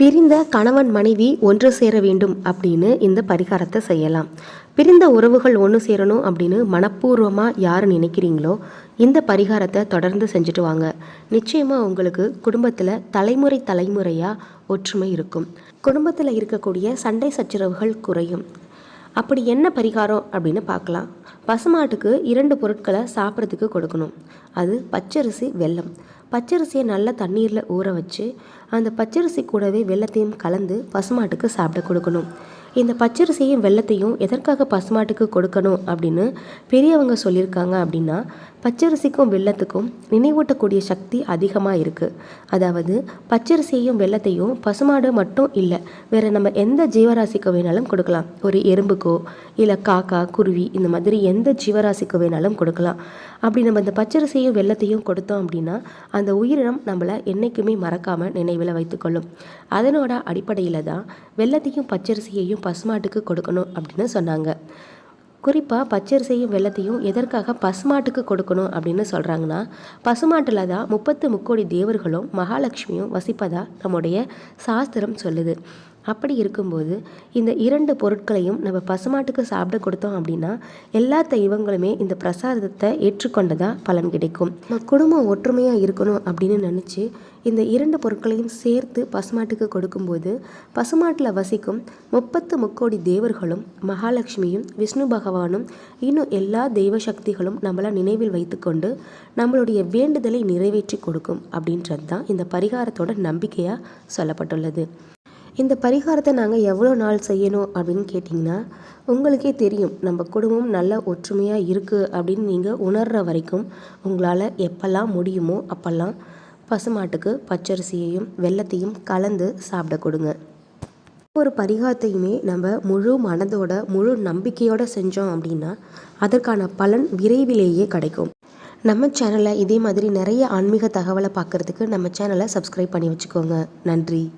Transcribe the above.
பிரிந்த கணவன் மனைவி ஒன்று சேர வேண்டும் அப்படின்னு இந்த பரிகாரத்தை செய்யலாம். பிரிந்த உறவுகள் ஒன்று சேரணும் அப்படின்னு மனப்பூர்வமாக யார் நினைக்கிறீங்களோ இந்த பரிகாரத்தை தொடர்ந்து செஞ்சுட்டு வாங்க. நிச்சயமாக உங்களுக்கு குடும்பத்தில் தலைமுறை தலைமுறையாக ஒற்றுமை இருக்கும். குடும்பத்தில் இருக்கக்கூடிய சண்டை சச்சரவுகள் குறையும். அப்படி என்ன பரிகாரம் அப்படின்னு பார்க்கலாம். பசுமாட்டுக்கு இரண்டு பொருட்களை சாப்பிட்றதுக்கு கொடுக்கணும். அது பச்சரிசி வெல்லம். பச்சரிசியை நல்லா தண்ணீரில் ஊற வச்சு அந்த பச்சரிசி கூடவே வெல்லத்தையும் கலந்து பசுமாட்டுக்கு சாப்பிட கொடுக்கணும். இந்த பச்சரிசியும் வெல்லத்தையும் எதற்காக பசுமாட்டுக்கு கொடுக்கணும் அப்படின்னு பெரியவங்க சொல்லியிருக்காங்க அப்படின்னா பச்சரிசிக்கும் வெல்லத்துக்கும் நினைவூட்டக்கூடிய சக்தி அதிகமாக இருக்குது அதாவது பச்சரிசியையும் வெல்லத்தையும் பசுமாடு மட்டும் இல்லை வேறு நம்ம எந்த ஜீவராசிக்கு வேணாலும் கொடுக்கலாம். ஒரு எறும்புக்கோ இல்லை காக்கா குருவி இந்த மாதிரி எந்த ஜீவராசிக்கு வேணாலும் கொடுக்கலாம். அப்படி நம்ம இந்த பச்சரிசியும் வெல்லத்தையும் கொடுத்தோம் அப்படின்னா அந்த உயிரினம் நம்மளை என்றைக்குமே மறக்காமல் நினைவில் வைத்துக்கொள்ளும். அதனோட அடிப்படையில் தான் வெள்ளத்தையும் பச்சரிசியையும் பசுமாட்டுக்கு கொடுக்கணும் அப்படின்னு சொன்னாங்க. குறிப்பாக பச்சரிசியும் வெள்ளத்தையும் எதற்காக பசுமாட்டுக்கு கொடுக்கணும் அப்படின்னு சொல்கிறாங்கன்னா பசுமாட்டில் தான் முப்பத்து முக்கோடி தேவர்களும் மகாலட்சுமியும் வசிப்பதாக நம்முடைய சாஸ்திரம் சொல்லுது. அப்படி இருக்கும்போது இந்த இரண்டு பொருட்களையும் நம்ம பசுமாட்டுக்கு சாப்பிட கொடுத்தோம் அப்படின்னா எல்லா தெய்வங்களுமே இந்த பிரசாதத்தை ஏற்றுக்கொண்டதா பலன் கிடைக்கும். நம்ம குடும்பம் ஒற்றுமையாக இருக்கணும் அப்படின்னு நினச்சி இந்த இரண்டு பொருட்களையும் சேர்த்து பசுமாட்டுக்கு கொடுக்கும்போது பசுமாட்டில் வசிக்கும் முப்பத்து முக்கோடி தேவர்களும் மகாலட்சுமியும் விஷ்ணு பகவானும் இன்னும் எல்லா தெய்வ சக்திகளும் நம்மளை நினைவில் வைத்துக்கொண்டு நம்மளுடைய வேண்டுதலை நிறைவேற்றி கொடுக்கும் அப்படின்றது தான் இந்த பரிகாரத்தோட நம்பிக்கையாக சொல்லப்பட்டுள்ளது. இந்த பரிகாரத்தை நாங்கள் எவ்வளோ நாள் செய்யணும் அப்படின்னு கேட்டிங்கன்னா உங்களுக்கே தெரியும் நம்ம குடும்பம் நல்ல ஒற்றுமையாக இருக்குது அப்படின்னு நீங்கள் உணர்கிற வரைக்கும் உங்களால் எப்பெல்லாம் முடியுமோ அப்போல்லாம் பசுமாட்டுக்கு பச்சரிசியையும் வெள்ளத்தையும் கலந்து சாப்பிட கொடுங்க. ஒரு பரிகாரத்தையுமே நம்ம முழு மனதோட முழு நம்பிக்கையோடு செஞ்சோம் அப்படின்னா அதற்கான பலன் விரைவிலேயே கிடைக்கும். நம்ம சேனலை இதே மாதிரி நிறைய ஆன்மீக தகவலை பார்க்குறதுக்கு நம்ம சேனலை சப்ஸ்கிரைப் பண்ணி வச்சுக்கோங்க. நன்றி.